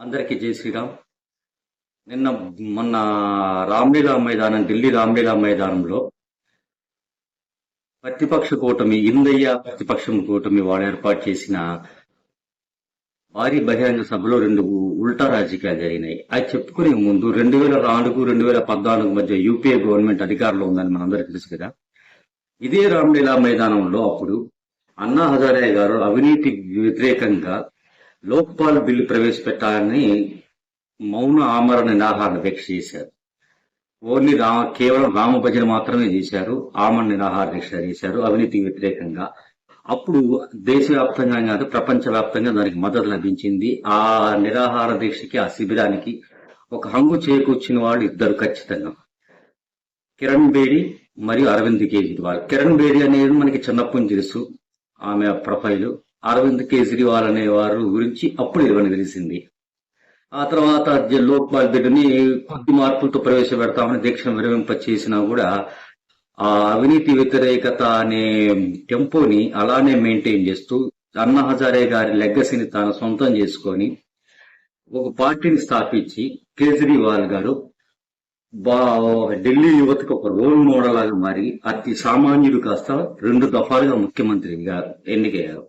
అందరికీ జై శ్రీరామ్. నిన్న మొన్న రామ్లీలా మైదానం ఢిల్లీ రామ్లీలా మైదానంలో ప్రతిపక్ష కూటమి ఇందయ్య ప్రతిపక్షం కూటమి వాడు ఏర్పాటు చేసిన భారీ బహిరంగ సభలో రెండు ఉల్టా రాజకీయాలు జరిగినాయి. అది చెప్పుకునే ముందు రెండు వేల నాలుగు రెండు వేల పద్నాలుగు మధ్య యూపీఏ గవర్నమెంట్ అధికారంలో ఉందని మనందరికీ తెలుసు కదా. ఇదే రామ్లీలా మైదానంలో అప్పుడు అన్నా హజారే గారు అవినీతి వ్యతిరేకంగా లోక్పాల్ బిల్లు ప్రవేశపెట్టాలని మౌన ఆమరణ నిరాహార దీక్ష చేశారు. ఓన్లీ రా కేవలం రామ భజన మాత్రమే చేశారు. ఆమరణ నిరాహార దీక్ష చేశారు. అవినీతి వ్యతిరేకంగా. అప్పుడు దేశవ్యాప్తంగా కాదు ప్రపంచవ్యాప్తంగా దానికి మద్దతు లభించింది. ఆ నిరాహార దీక్షకి ఆ శిబిరానికి ఒక హంగు చేకూర్చిన వాళ్ళు ఇద్దరు ఖచ్చితంగా. కిరణ్ బేడి మరియు అరవింద్ కేజ్రీవాల్. కిరణ్ బేడి అనేది మనకి చిన్నప్పటి నుంచి తెలుసు. ఆమె ప్రొఫైలు. అరవింద్ కేజ్రీవాల్ అనే వారు గురించి అప్పుడు ఇవ్వని తెలిసింది. ఆ తర్వాత లోక్పాల్ బిడ్డని కొద్ది మార్పులతో ప్రవేశపెడతామని దీక్షను విరమింప చేసినా కూడా ఆ అవినీతి వ్యతిరేకత అనే టెంపోని అలానే మెయింటైన్ చేస్తూ అన్నా హజారే గారి లెగసీని తాను సొంతం చేసుకొని ఒక పార్టీని స్థాపించి కేజ్రీవాల్ గారు బా ఢిల్లీ యువతకు ఒక రోల్ మోడల్ లాగా మారి అతి సామాన్యుడు కాస్త రెండు దఫాలుగా ముఖ్యమంత్రిగా ఎన్నికయ్యారు.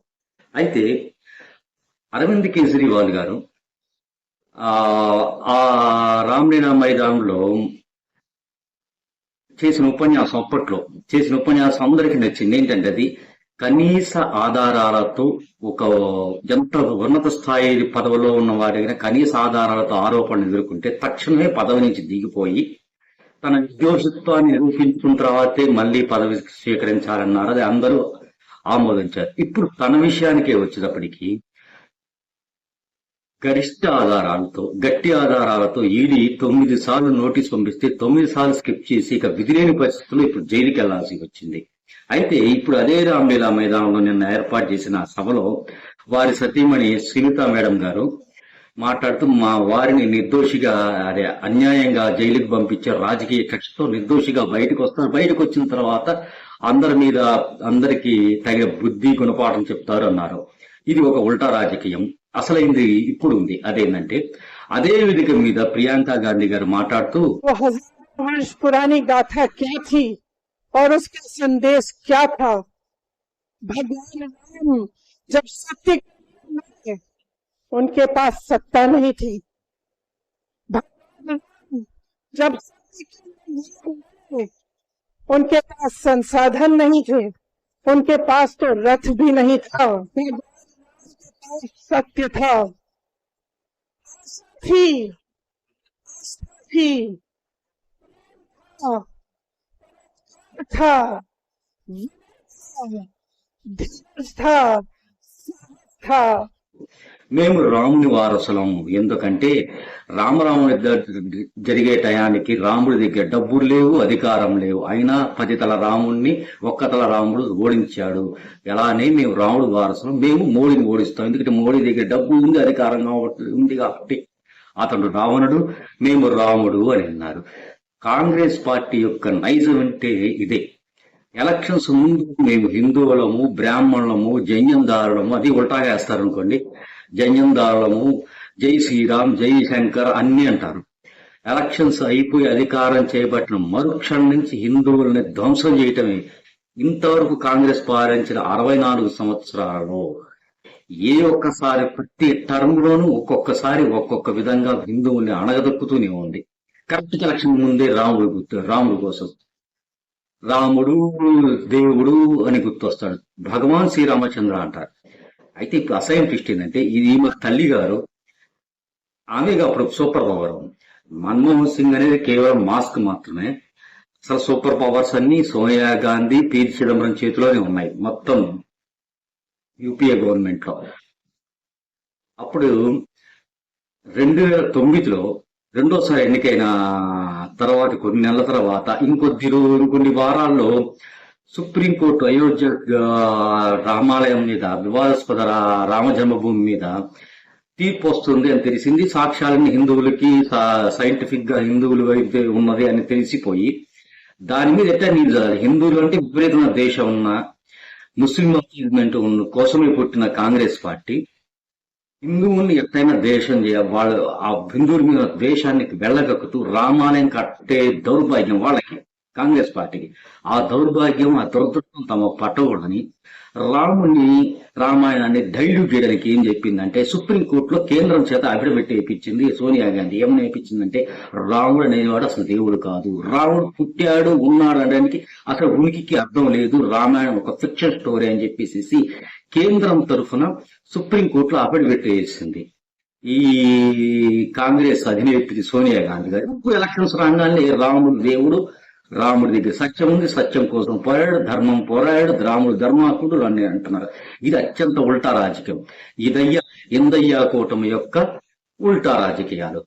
అయితే అరవింద్ కేజ్రీవాల్ గారు ఆ ఆ రామ్లీలా మైదానంలో చేసిన ఉపన్యాసం అప్పట్లో చేసిన ఉపన్యాసం అందరికీ నచ్చింది. ఏంటంటే అది కనీస ఆధారాలతో ఒక ఎంత ఉన్నత స్థాయి పదవిలో ఉన్న వారి దగ్గర కనీస ఆధారాలతో ఆరోపణలు ఎదుర్కొంటే తక్షణమే పదవి నుంచి దిగిపోయి తన నిర్దోషిత్వాన్ని నిరూపించుకున్న తర్వాతే మళ్ళీ పదవి స్వీకరించాలన్నారు. అది అందరూ ఆమోదించారు. ఇప్పుడు తన విషయానికే వచ్చినప్పటికీ గరిష్ట ఆధారాలతో గట్టి ఆధారాలతో ఈడీ తొమ్మిది సార్లు నోటీస్ పంపిస్తే తొమ్మిది సార్లు స్కిప్ చేసి ఇక విధిలేని పరిస్థితుల్లో ఇప్పుడు జైలుకి వెళ్ళాల్సి వచ్చింది. అయితే ఇప్పుడు అదే రామ్లీలా మైదానంలో నిన్న ఏర్పాటు చేసిన సభలో వారి సతీమణి సునీత మేడం గారు మాట్లాడుతూ మా వారిని నిర్దోషిగా అదే అన్యాయంగా జైలుకి పంపించే రాజకీయ కక్షతో నిర్దోషిగా బయటకు వస్తారు బయటకు వచ్చిన తర్వాత అందరి మీద అందరికి తగిన బుద్ధి గుణపాఠం చెప్తారు అన్నారు ఇది ఒక ఉల్టా రాజకీయం అసలైంది ఇప్పుడు ఉంది అదేంటంటే అదే వేదిక మీద ప్రియాంక గాంధీ గారు మాట్లాడుతూ वो हजार वर्ष पुरानी गाथा क्या थी और उसका संदेश क्या था भगवान राम जब सत्य के लिए उनके पास सत्ता नहीं थी। जब उनके पास संसाधन नहीं थे, उनके पास तो रथ भी नहीं था, सत्य था। थी थी, था था था మేము రాముని వారసులం ఎందుకంటే రామరాముని జరిగే టయానికి రాముడి దగ్గర డబ్బులు లేవు అధికారం లేవు. అయినా పది తల రాముణ్ణి ఒక్క తల రాముడు ఓడించాడు. ఎలానే మేము రాముడు వారసులం. మేము మోడీని ఓడిస్తాం. ఎందుకంటే మోడీ దగ్గర డబ్బు ఉంది అధికారం కాబట్టి ఉంది కాబట్టి. అతడు రావణుడు మేము రాముడు అని అన్నారు. కాంగ్రెస్ పార్టీ యొక్క నైజం అంటే ఇదే. ఎలక్షన్స్ ముందు మేము హిందువులము బ్రాహ్మణులము జైన్యందారులము అది ఉల్టాగా వేస్తారు అనుకోండి జైన్యందారులము జై శ్రీరామ్ జై శంకర్ అన్ని అంటారు. ఎలక్షన్స్ అయిపోయి అధికారం చేపట్టిన మరుక్షణం నుంచి హిందువుల్ని ధ్వంసం చేయటమే ఇంతవరకు కాంగ్రెస్ పాలించిన అరవై నాలుగు సంవత్సరాలలో ఏ ఒక్కసారి ప్రతి టర్మ్ లోనూ ఒక్కొక్కసారి ఒక్కొక్క విధంగా హిందువుల్ని అణగదొక్కుతూనే ఉంది. కరెక్ట్ ఎలక్షన్ ముందే రాముడు గుర్తు రాముడు కోసం. రాముడు దేవుడు అని గుర్తొస్తాడు. భగవాన్ శ్రీరామచంద్ర అంటారు. అయితే ఇప్పుడు అసహ్యం ట్విస్ట్ ఏంటంటే ఇది ఈమె తల్లి గారు ఆమెగా అప్పుడు సూపర్ పవర్. మన్మోహన్ సింగ్ అనేది కేవలం మాస్క్ మాత్రమే. అసలు సూపర్ పవర్స్ అన్ని సోనియా గాంధీ పి చిదంబరం చేతిలోనే ఉన్నాయి. మొత్తం యూపీఏ గవర్నమెంట్లో అప్పుడు రెండు వేల తొమ్మిదిలో రెండోసారి ఎన్నికైన తర్వాత కొన్ని నెలల తర్వాత ఇంకొద్ది ఇంకొన్ని వారాల్లో సుప్రీంకోర్టు అయోధ్య రామాలయం మీద వివాదాస్పద రామ జన్మభూమి మీద తీర్పు వస్తుంది అని తెలిసింది. సాక్ష్యాలన్నీ హిందువులకి సైంటిఫిక్గా హిందువులు అయితే ఉన్నది అని తెలిసిపోయి దాని మీద ఎట్లా నీళ్ళు హిందువులు అంటే విపరీతమైన దేశం ఉన్న ముస్లిం అచీవ్మెంట్ ఉన్న కోసమే పుట్టిన కాంగ్రెస్ పార్టీ. హిందువుల్ని ఎత్తైన దేశం చేయ వాళ్ళు ఆ హిందువుల మీద ద్వేషానికి వెళ్ళగక్కుతూ రామాలయం కట్టే దౌర్భాగ్యం వాళ్ళకి కాంగ్రెస్ పార్టీకి. ఆ దౌర్భాగ్యం ఆ దురదృష్టం తమ పట్టకూడదని రాముని రామాయణాన్ని డైల్యూట్ చేయడానికి ఏం చెప్పిందంటే సుప్రీంకోర్టులో కేంద్రం చేత అఫిడవిట్ వేయించింది సోనియా గాంధీ. ఏమని వేయించిందంటే రాముడు అనేవాడు అసలు దేవుడు కాదు. రాముడు పుట్టాడు ఉన్నాడు అనడానికి అసలు ఉనికికి అర్థం లేదు. రామాయణం ఒక ఫిక్షన్ స్టోరీ అని చెప్పేసి కేంద్రం తరఫున సుప్రీంకోర్టులో అఫిడవిట్ వేసింది. ఈ కాంగ్రెస్ అధినేత్రి సోనియా గాంధీ గారు. ఎలక్షన్స్ రాగానే రాముడు దేవుడు రాముడి దగ్గర సత్యం ఉంది సత్యం కోసం పోరాడు ధర్మం పోరాడు రాముడు ధర్మాకుడు అని అంటున్నారు. ఇది అత్యంత ఉల్టా రాజకీయం. ఇదయ్యా ఇందయ్యా కూటమి యొక్క ఉల్టా రాజకీయాలు.